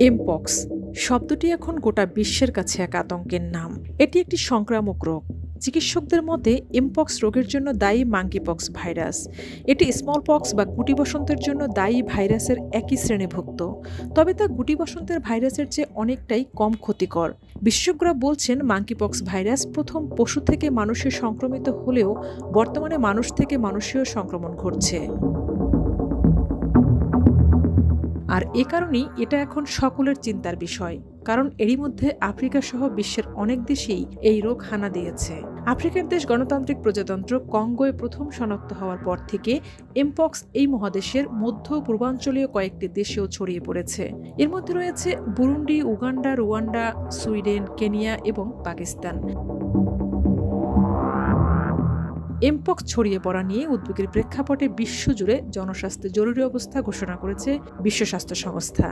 Mpox শব্দটি এখন গোটা বিশ্বের কাছে এক আতঙ্কের নাম। এটি একটি সংক্রামক রোগ। চিকিৎসকদের মতে এমপক্স রোগের জন্য দায়ী মাঙ্কিপক্স ভাইরাস এটি স্মল পক্স বা গুটি বসন্তের জন্য দায়ী ভাইরাসের একই শ্রেণীভুক্ত। তবে তা গুটি বসন্তের ভাইরাসের চেয়ে অনেকটাই কম ক্ষতিকর। বিশেষজ্ঞরা বলছেন মাঙ্কিপক্স ভাইরাস প্রথম পশু থেকে মানুষে সংক্রমিত হলেও বর্তমানে মানুষ থেকে মানুষেও সংক্রমণ ঘটছে। আর এ কারণেই এটা এখন সকলের চিন্তার বিষয়, কারণ এরই মধ্যে আফ্রিকা সহ বিশ্বের অনেক দেশেই এই রোগ হানা দিয়েছে। আফ্রিকার দেশ গণতান্ত্রিক প্রজাতন্ত্র কঙ্গোয় প্রথম শনাক্ত হওয়ার পর থেকে এমপক্স এই মহাদেশের মধ্য পূর্বাঞ্চলীয় কয়েকটি দেশেও ছড়িয়ে পড়েছে। এর মধ্যে রয়েছে Burundi, Uganda, Rwanda, Sweden, Kenya এবং পাকিস্তান। এমপক্স ছড়িয়ে পড়া নিয়ে উদ্বেগের প্রেক্ষাপটে বিশ্বজুড়ে জনস্বাস্থ্য জরুরি অবস্থা ঘোষণা করেছে বিশ্ব স্বাস্থ্য সংস্থা।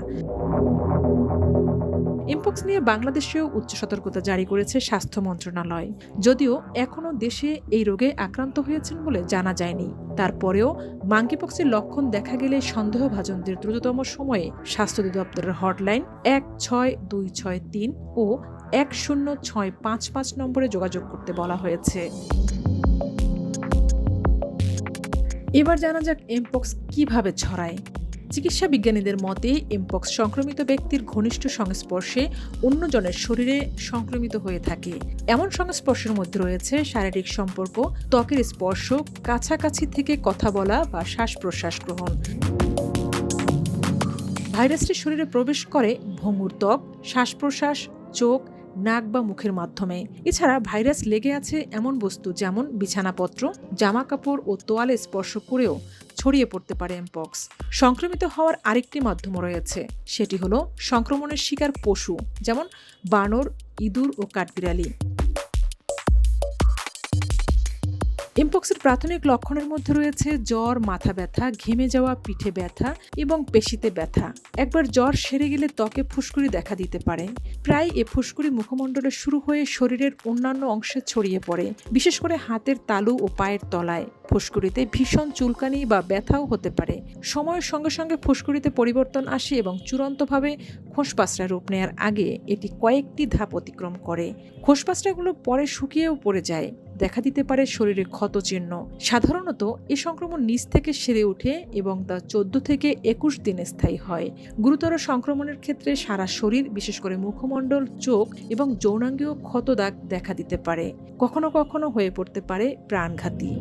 এমপক্স নিয়ে বাংলাদেশেও উচ্চ সতর্কতা জারি করেছে স্বাস্থ্য মন্ত্রণালয়। যদিও এখনও দেশে এই রোগে আক্রান্ত হয়েছেন বলে জানা যায়নি। তারপরেও মাঙ্কিপক্সের লক্ষণ দেখা গেলে সন্দেহভাজনদের দ্রুততম সময়ে স্বাস্থ্য অধিদপ্তরের হটলাইন এক ছয় দুই ছয় তিন ও এক শূন্য ছয় পাঁচ পাঁচ নম্বরে যোগাযোগ করতে বলা হয়েছে। এবার জানা যাক এমপক্স কীভাবে ছড়ায়। চিকিৎসা বিজ্ঞানীদের মতে এমপক্স সংক্রমিত ব্যক্তির ঘনিষ্ঠ সংস্পর্শে অন্যজনের শরীরে সংক্রমিত হয়ে থাকে। এমন সংস্পর্শের মধ্যে রয়েছে শারীরিক সম্পর্ক, ত্বকের স্পর্শ, কাছাকাছি থেকে কথা বলা বা শ্বাস প্রশ্বাস গ্রহণ। ভাইরাসটি শরীরে প্রবেশ করে ভঙ্গুর ত্বক শ্বাস প্রশ্বাস চোখ নাক বা মুখের মাধ্যমে। এছাড়া ভাইরাস লেগে আছে এমন বস্তু যেমন বিছানাপত্র জামা কাপড় ও তোয়ালে স্পর্শ করেও ছড়িয়ে পড়তে পারে এমপক্স সংক্রমিত হওয়ার আরেকটি মাধ্যম রয়েছে, সেটি হলো সংক্রমণের শিকার পশু, যেমন বানর, ইঁদুর ও কাঠবিড়ালি। এমপক্সের প্রাথমিক লক্ষণের মধ্যে রয়েছে জ্বর, মাথা ব্যথা, ঘেমে যাওয়া, পিঠে ব্যথা এবং পেশিতে ব্যথা। একবার জ্বর সেরে গেলে ত্বকে ফুসকুড়ি দেখা দিতে পারে। প্রায় এ ফুসকুড়ি মুখমণ্ডলে শুরু হয়ে শরীরের অন্যান্য অংশে ছড়িয়ে পড়ে, বিশেষ করে হাতের তালু ও পায়ের তলায়। ফুসকুড়িতে ভীষণ চুলকানি বা ব্যথাও হতে পারে। সময়ের সঙ্গে সঙ্গে ফুসকুড়িতে পরিবর্তন আসে এবং চূড়ান্তভাবে খোসপাসরা রূপ নেয়ার আগে এটি কয়েকটি ধাপ অতিক্রম করে। খোসপাসরাগুলো পরে শুকিয়েও পড়ে যায়, দেখা দিতে পারে শরীরে ক্ষত চিহ্ন। সাধারণত এ সংক্রমণ নিচ থেকে সেরে ওঠে এবং তা চোদ্দ থেকে একুশ দিনে স্থায়ী হয়। গুরুতর সংক্রমণের ক্ষেত্রে সারা শরীর, বিশেষ করে মুখমণ্ডল, চোখ এবং যৌনাঙ্গীয় ক্ষত দাগ দেখা দিতে পারে। কখনো কখনো হয়ে পড়তে পারে প্রাণঘাতী।